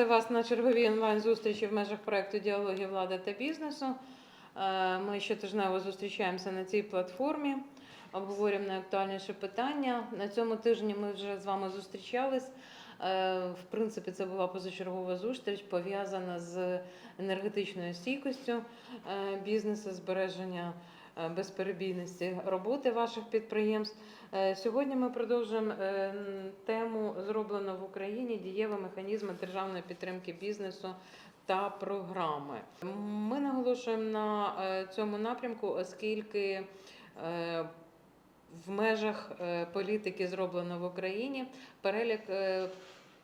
вітати вас на черговій онлайн-зустрічі в межах проекту Діалоги влади та бізнесу. Е, Ми щотижнево зустрічаємося на цій платформі, обговорюємо найактуальніші питання. На цьому тижні ми вже з вами зустрічались. Е, В принципі, це була позачергова зустріч, пов'язана з енергетичною стійкістю е, бізнесу, збереження безперебійності роботи ваших підприємств. Е, Сьогодні ми продовжуємо е, тему зроблено в Україні дієві механізми державної підтримки бізнесу та програми. Ми наголошуємо на е, цьому напрямку, оскільки е, в межах е, політики зроблено в Україні перелік е,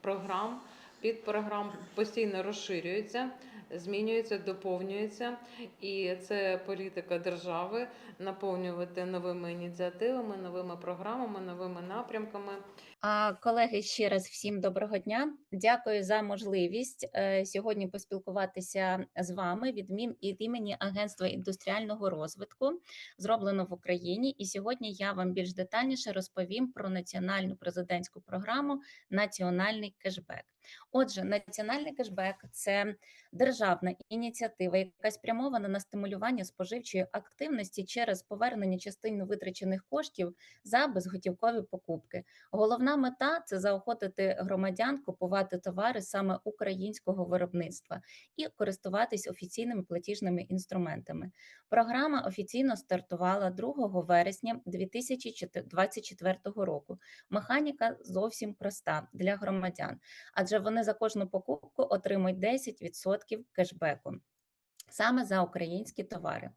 програм, підпрограм постійно розширюється, змінюється, доповнюється, і це політика держави наповнювати новими ініціативами, новими програмами, новими напрямками. А колеги, ще раз всім доброго дня. Дякую за можливість е, сьогодні поспілкуватися з вами від мім від імені Агентства індустріального розвитку, зроблено в Україні. І сьогодні я вам більш детальніше розповім про національну президентську програму Національний кешбек. Отже, національний кешбек це державна ініціатива, яка спрямована на стимулювання споживчої активності через повернення частини витрачених коштів за безготівкові покупки. Головна мета це заохотити громадян купувати товари саме українського виробництва і користуватись офіційними платіжними інструментами. Програма офіційно стартувала 2 вересня 2024 року. Механіка зовсім проста для громадян, адже вони за кожну покупку отримують 10% кешбеку саме за українські товари.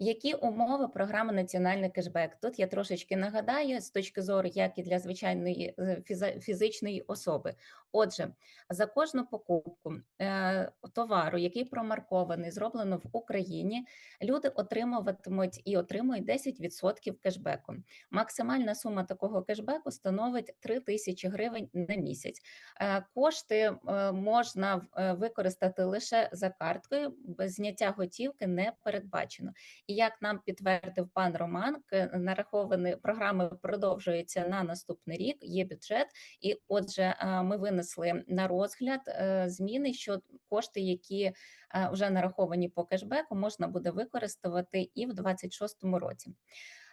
Які умови програми Національний кешбек? Тут я трошечки нагадаю з точки зору, як і для звичайної е, фізичної особи. Отже, за кожну покупку е, товару, який промаркований, зроблено в Україні, люди отримуватимуть і отримують 10% кешбеку. Максимальна сума такого кешбеку становить 3 тисячі гривень на місяць. Е, Кошти е, можна використати лише за карткою, без зняття готівки не передбачено. І як нам підтвердив пан Роман, нараховані програми продовжуються на наступний рік. Є бюджет, і отже, ми винесли на розгляд е, зміни, що кошти, які е, вже нараховані по кешбеку, можна буде використовувати і в 2026 році.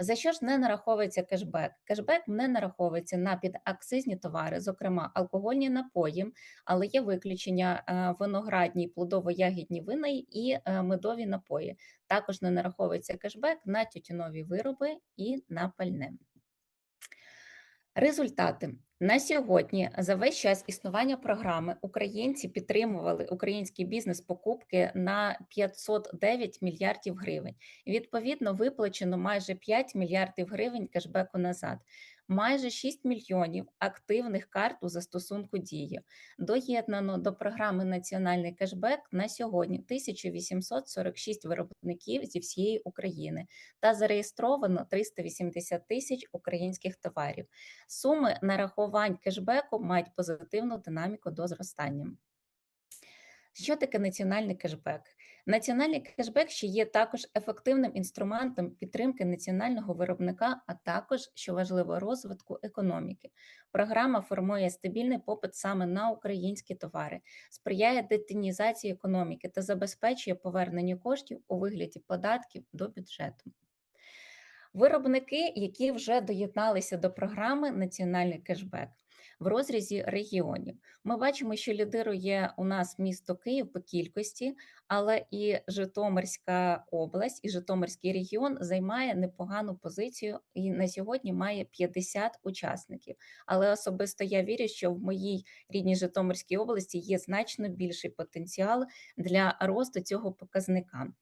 За що ж не нараховується кешбек? Кешбек не нараховується на підакцизні товари, зокрема алкогольні напої, але є виключення е, виноградні, плодово-ягідні вина і медові напої. Також не нараховується кешбек на тютюнові вироби і на пальне. Результати на сьогодні за весь час існування програми українці підтримували український бізнес покупки на 509 мільярдів гривень. Відповідно, виплачено майже 5 мільярдів гривень кешбеку назад. Майже 6 мільйонів активних карт у застосунку дії. Доєднано до програми Національний кешбек на сьогодні 1846 виробників зі всієї України та зареєстровано 380 тисяч українських товарів. Суми нарахувань кешбеку мають позитивну динаміку до зростання. Що таке національний кешбек? Національний кешбек ще є також ефективним інструментом підтримки національного виробника, а також, що важливо, розвитку економіки. Програма формує стабільний попит саме на українські товари, сприяє детінізації економіки та забезпечує повернення коштів у вигляді податків до бюджету. Виробники, які вже доєдналися до програми Національний кешбек в розрізі регіонів. Ми бачимо, що лідирує у нас місто Київ по кількості, але і Житомирська область, і Житомирський регіон займає непогану позицію і на сьогодні має 50 учасників. Але особисто я вірю, що в моїй рідній Житомирській області є значно більший потенціал для росту цього показника.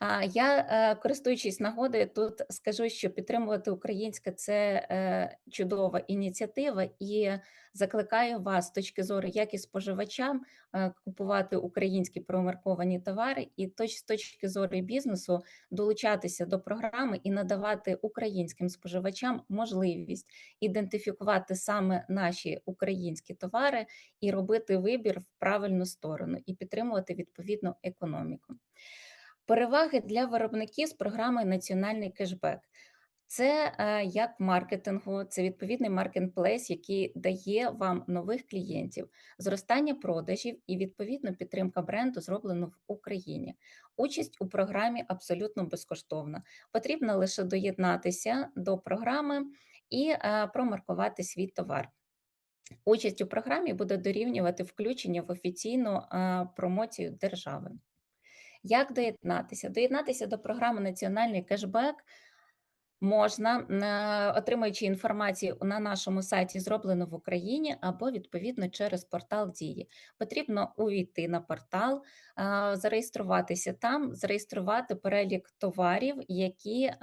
А я, е, користуючись нагодою, тут скажу, що підтримувати українське це е, чудова ініціатива, і закликаю вас з точки зору, як і споживачам, е, купувати українські промарковані товари, і з точки зору бізнесу долучатися до програми і надавати українським споживачам можливість ідентифікувати саме наші українські товари і робити вибір в правильну сторону, і підтримувати відповідно економіку. Переваги для виробників з програмою Національний кешбек. Це е, як маркетингу, це відповідний маркетплейс, який дає вам нових клієнтів, зростання продажів і відповідно підтримка бренду зроблено в Україні. Участь у програмі абсолютно безкоштовна. Потрібно лише доєднатися до програми і е, промаркувати свій товар. Участь у програмі буде дорівнювати включення в офіційну е, промоцію держави. Як доєднатися? Доєднатися до програми Національний кешбек можна, е, отримуючи інформацію на нашому сайті зроблено в Україні або відповідно через портал Дії. Потрібно увійти на портал, е, зареєструватися там, зареєструвати перелік товарів, які е,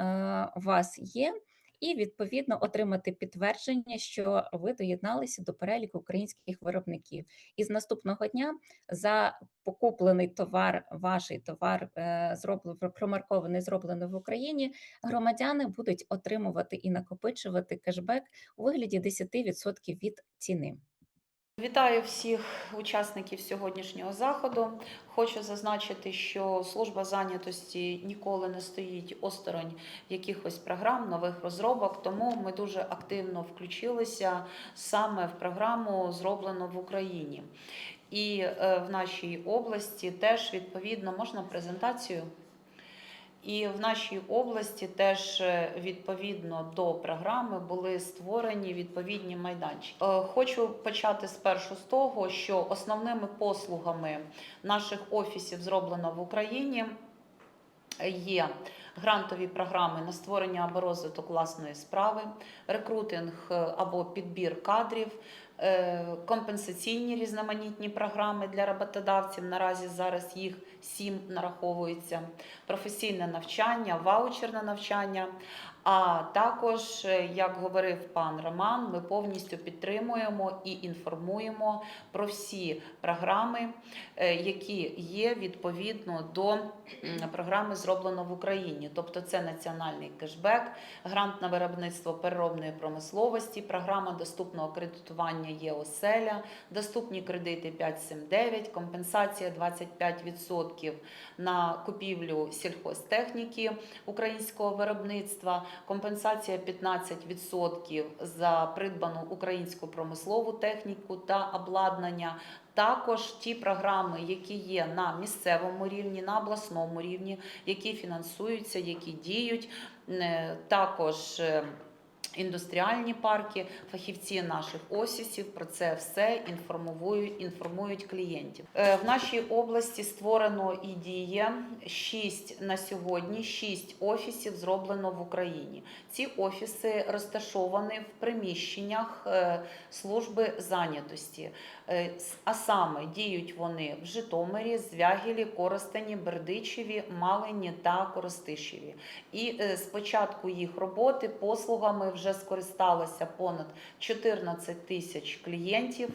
у вас є. І відповідно отримати підтвердження, що ви доєдналися до переліку українських виробників. І з наступного дня за покуплений товар, ваш товар е, зроблено промаркований, зроблений в Україні. Громадяни будуть отримувати і накопичувати кешбек у вигляді 10% від ціни. Вітаю всіх учасників сьогоднішнього заходу. Хочу зазначити, що служба зайнятості ніколи не стоїть осторонь якихось програм, нових розробок. Тому ми дуже активно включилися саме в програму зроблено в Україні. І е, в нашій області теж відповідно можна презентацію. І в нашій області теж е, відповідно до програми були створені відповідні майданчики. Е, Хочу почати спершу з того, що основними послугами наших офісів зроблено в Україні є грантові програми на створення або розвиток власної справи, рекрутинг е, або підбір кадрів. Е, Компенсаційні різноманітні програми для роботодавців. Наразі зараз їх сім нараховується професійне навчання, ваучерне навчання. А також, е, як говорив пан Роман, ми повністю підтримуємо і інформуємо про всі програми, е, які є відповідно до програми зроблено в Україні. Тобто це національний кешбек, грант на виробництво переробної промисловості, програма доступного кредитування є оселя, доступні кредити 579, компенсація 25% на купівлю сільхозтехніки українського виробництва, компенсація 15% за придбану українську промислову техніку та обладнання. Також ті програми, які є на місцевому рівні, на обласному рівні, які фінансуються, які діють, Е, також. Індустріальні парки, фахівці наших офісів про це все інформують, інформують клієнтів. Е, В нашій області створено і діє шість на сьогодні. Шість офісів зроблено в Україні. Ці офіси розташовані в приміщеннях е, служби зайнятості. Е, А саме діють вони в Житомирі, Звягілі, Коростені, Бердичеві, Малині та Коростишеві. І е, з початку їх роботи послугами вже скористалося понад 14 тисяч клієнтів.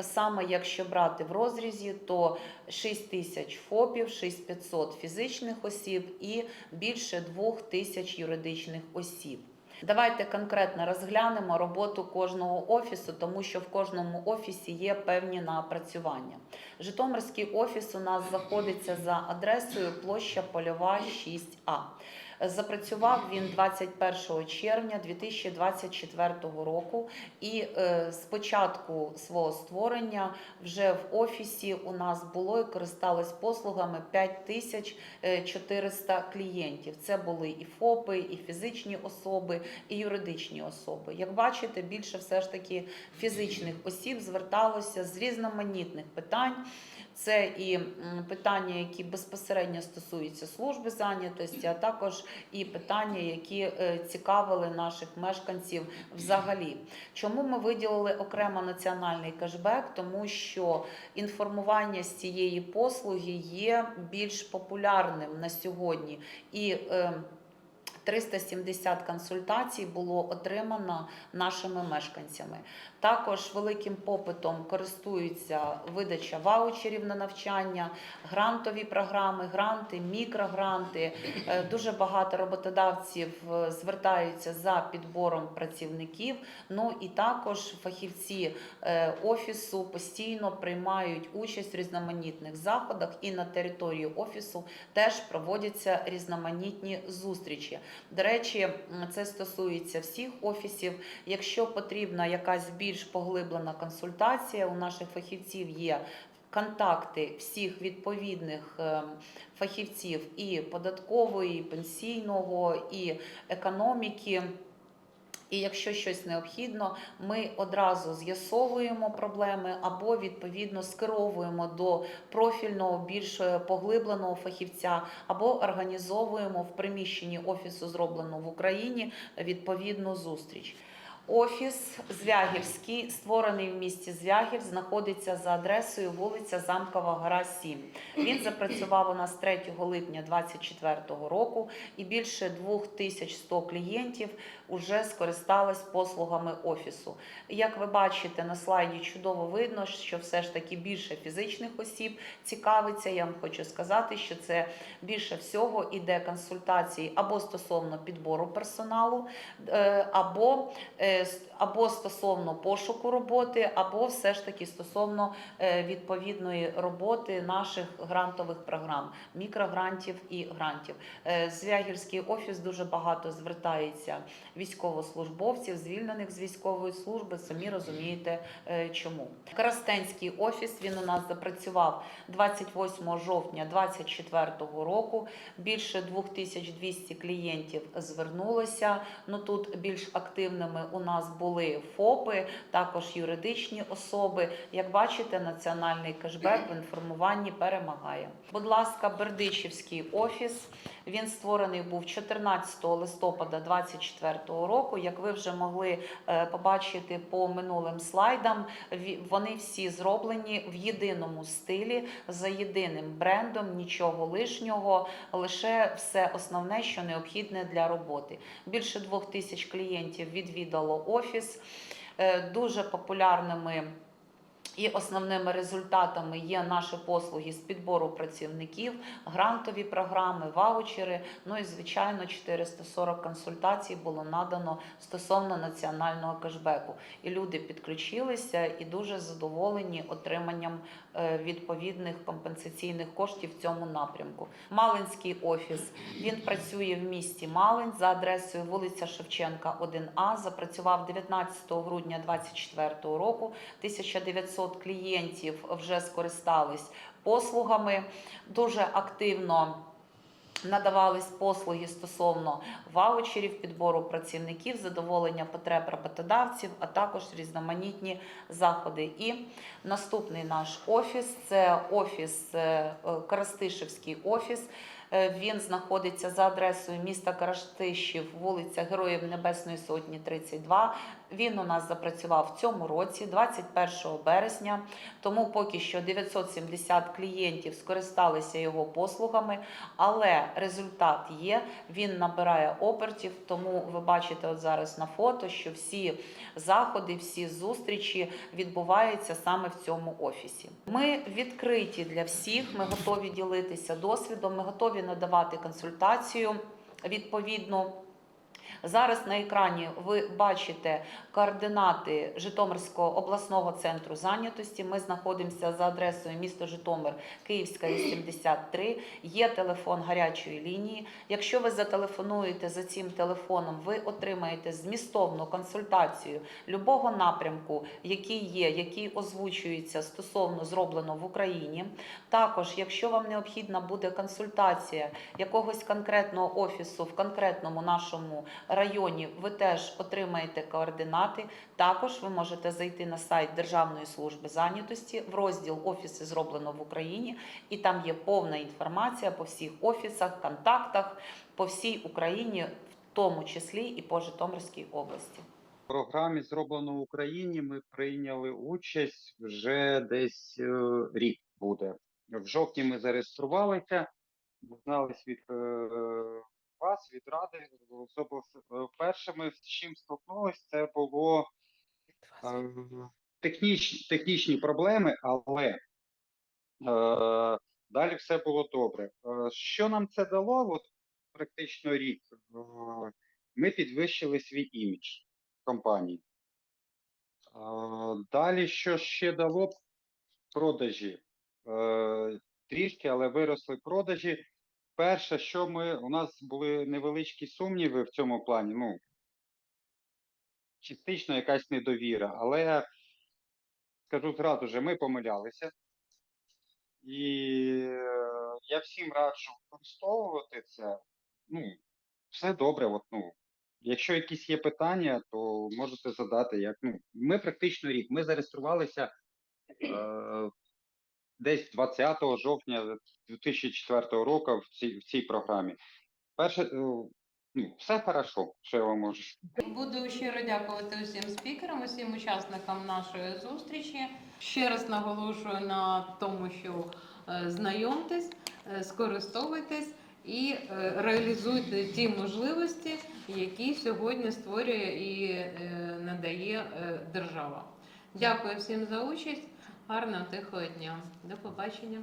Саме якщо брати в розрізі, то 6 тисяч ФОПів, 6500 фізичних осіб і більше 2 тисяч юридичних осіб. Давайте конкретно розглянемо роботу кожного офісу, тому що в кожному офісі є певні напрацювання. Житомирський офіс у нас знаходиться за адресою площа Польова 6А. Запрацював він 21 червня 2024 року, і е, з початку свого створення вже в офісі у нас було і користалось послугами 5400 клієнтів. Це були і ФОПи, і фізичні особи, і юридичні особи. Як бачите, більше все ж таки фізичних осіб зверталося з різноманітних питань. Це і питання, які безпосередньо стосуються служби зайнятості, а також і питання, які е, цікавили наших мешканців взагалі. Чому ми виділили окремо національний кешбек? Тому що інформування з цієї послуги є більш популярним на сьогодні і. Е, 370 консультацій було отримано нашими мешканцями. Також великим попитом користуються видача ваучерів на навчання, грантові програми, гранти, мікрогранти. Е, Дуже багато роботодавців е, звертаються за підбором працівників. Ну і також фахівці е, офісу постійно приймають участь в різноманітних заходах, і на території офісу теж проводяться різноманітні зустрічі. До речі, це стосується всіх офісів. Якщо потрібна якась більш поглиблена консультація, у наших фахівців є контакти всіх відповідних ем, фахівців і податкової, і пенсійного, і економіки. І якщо щось необхідно, ми одразу з'ясовуємо проблеми або відповідно скеровуємо до профільного, більш е, поглибленого фахівця, або організовуємо в приміщенні офісу, зроблено в Україні, відповідну зустріч. Офіс Звягівський, створений в місті Звягів, знаходиться за адресою вулиця Замкова Гора 7. Він запрацював у нас 3 липня 2024 року, і більше 2100 клієнтів вже скористались послугами офісу. Як ви бачите на слайді, чудово видно, що все ж таки більше фізичних осіб цікавиться. Я вам хочу сказати, що це більше всього іде консультації або стосовно підбору персоналу, е, або, е, або стосовно пошуку роботи, або все ж таки стосовно е, відповідної роботи наших грантових програм, мікрогрантів і грантів. Е, Звягільський офіс дуже багато звертається військовослужбовців, звільнених з військової служби. Самі розумієте, е, чому. Коростенський офіс він у нас запрацював 28 жовтня 2024 року. Більше 2200 клієнтів звернулося. Ну тут більш активними у нас були ФОПи, також юридичні особи. Як бачите, національний кешбек в інформуванні перемагає. Будь ласка, Бердичівський офіс. Він створений був 14 листопада 2024 року. Як ви вже могли е, побачити по минулим слайдам, вони всі зроблені в єдиному стилі за єдиним брендом, нічого лишнього, лише все основне, що необхідне для роботи. Більше двох тисяч клієнтів відвідало офіс. Е, Дуже популярними і основними результатами є наші послуги з підбору працівників, грантові програми, ваучери. Ну і звичайно, 440 консультацій було надано стосовно національного кешбеку. І люди підключилися і дуже задоволені отриманням відповідних компенсаційних коштів в цьому напрямку. Малинський офіс він працює в місті Малин за адресою вулиця Шевченка, 1А. Запрацював 19 грудня 2024 року. 1900 клієнтів вже скористались послугами. Дуже активно надавались послуги стосовно ваучерів, підбору працівників, задоволення потреб роботодавців, а також різноманітні заходи. І наступний наш офіс це офіс е, е, офіс. Е, Він знаходиться за адресою міста Караштишів, вулиця Героїв Небесної Сотні, 32. Він у нас запрацював в цьому році, 21 березня. Тому поки що 970 клієнтів скористалися його послугами, але результат є. Він набирає обертів. Тому ви бачите от зараз на фото, що всі заходи, всі зустрічі відбуваються саме в цьому офісі. Ми відкриті для всіх. Ми готові ділитися досвідом. Ми готові надавати консультацію відповідно. Зараз на екрані ви бачите координати Житомирського обласного центру зайнятості. Ми знаходимося за адресою місто Житомир, Київська 83. Є телефон гарячої лінії. Якщо ви зателефонуєте за цим телефоном, ви отримаєте змістовну консультацію любого напрямку, який є, який озвучується стосовно зроблено в Україні. Також, якщо вам необхідна буде консультація якогось конкретного офісу в конкретному нашому районі, ви теж отримаєте координати. Також ви можете зайти на сайт Державної служби зайнятості в розділ Офіси зроблено в Україні, і там є повна інформація по всіх офісах, контактах по всій Україні, в тому числі і по Житомирській області. В програмі зроблено в Україні. Ми прийняли участь вже десь е, рік буде. В жовтні ми зареєструвалися, дізнались від е, вас, від ради. Е, перше з чим столкнулися, це було е, техніч, технічні проблеми, але е, далі все було добре. Е, що нам це дало? От практично рік. Е, ми підвищили свій імідж компанії. А, Далі, що ще дало продажі? Е, Трішки, але виросли продажі. Перше, що ми у нас були невеличкі сумніви в цьому плані. Ну частично якась недовіра, але скажу зразу же, ми помилялися. І е, я всім раджу використовувати це. Ну, все добре. От, ну, якщо якісь є питання, то можете задати. Як, ну, ми практично рік. Ми зареєструвалися е, десь 20 жовтня 2004 року в цій, в цій програмі. Перше, е, ну, все хорошо, що я вам можу Буду щиро дякувати усім спікерам, усім учасникам нашої зустрічі. Ще раз наголошую на тому, що е, знайомтесь, е, скористовуйтесь і реалізуйте ті можливості, які сьогодні створює і надає держава. Дякую всім за участь. Гарного тихого дня. До побачення.